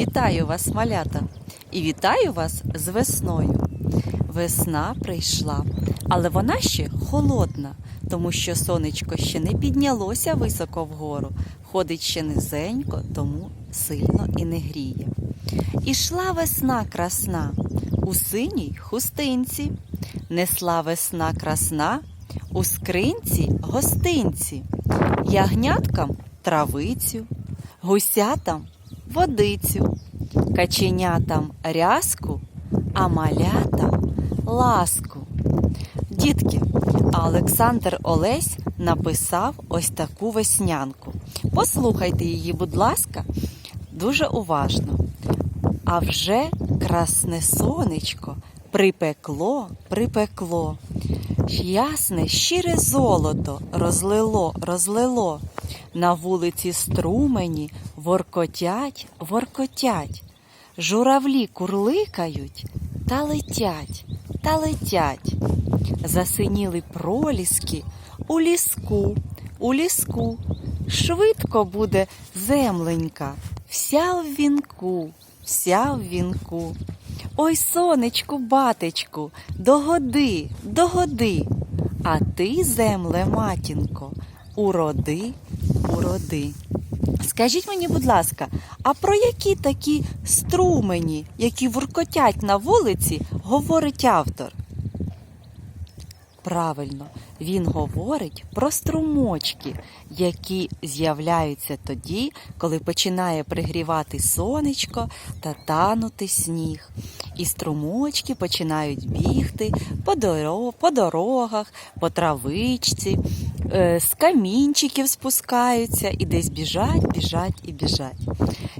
Вітаю вас, малята, і вітаю вас з весною. Весна прийшла, але вона ще холодна, тому що сонечко ще не піднялося високо вгору, ходить ще низенько, тому сильно і не гріє. Ішла весна красна у синій хустинці, несла весна красна у скринці гостинці, ягняткам травицю, гусятам водицю, каченятам рязку, а малятам ласку. Дітки, Олександр Олесь написав ось таку веснянку. Послухайте її, будь ласка, дуже уважно. А вже красне сонечко припекло, припекло. Ясне, щире золото розлило, розлило. На вулиці струмені воркотять, воркотять. Журавлі курликають та летять, та летять. Засиніли проліски у ліску, у ліску. Швидко буде земленька, вся в вінку, вся в вінку. Ой, сонечку, батечку, догоди, догоди. А ти, земле, матінко, уроди, уроди. Скажіть мені, будь ласка, а про які такі струмені, які вуркотять на вулиці, говорить автор? Правильно, він говорить про струмочки, які з'являються тоді, коли починає пригрівати сонечко та танути сніг. І струмочки починають бігти по, доро- по дорогах, по травичці, з камінчиків спускаються і десь біжать, біжать і біжать.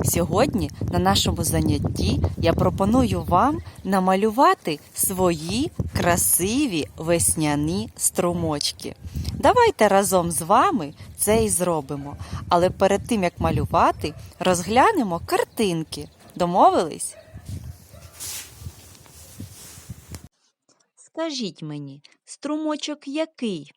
Сьогодні на нашому занятті я пропоную вам намалювати свої красиві весняні струмочки. Давайте разом з вами це і зробимо. Але перед тим як малювати, розглянемо картинки. Домовились? Скажіть мені, струмочок який?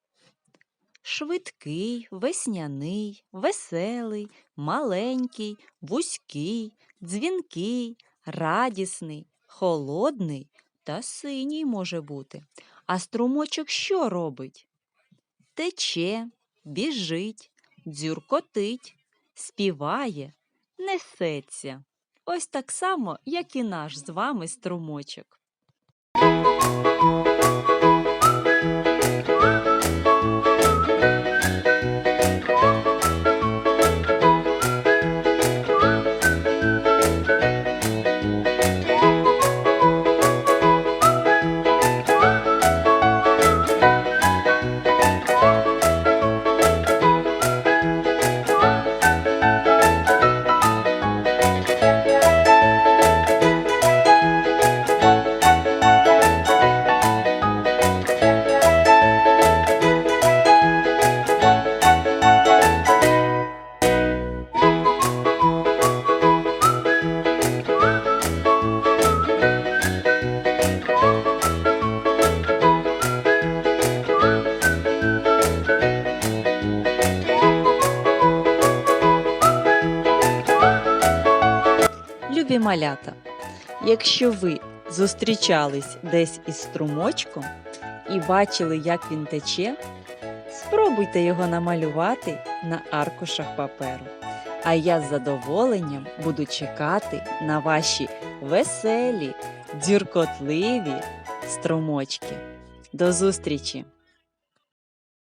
Швидкий, весняний, веселий, маленький, вузький, дзвінкий, радісний, холодний та синій може бути. А струмочок що робить? Тече, біжить, дзюркотить, співає, несеться. Ось так само, як і наш з вами струмочок. Любі малята, якщо ви зустрічались десь із струмочком і бачили, як він тече, спробуйте його намалювати на аркушах паперу. А я з задоволенням буду чекати на ваші веселі, дзюркотливі струмочки. До зустрічі!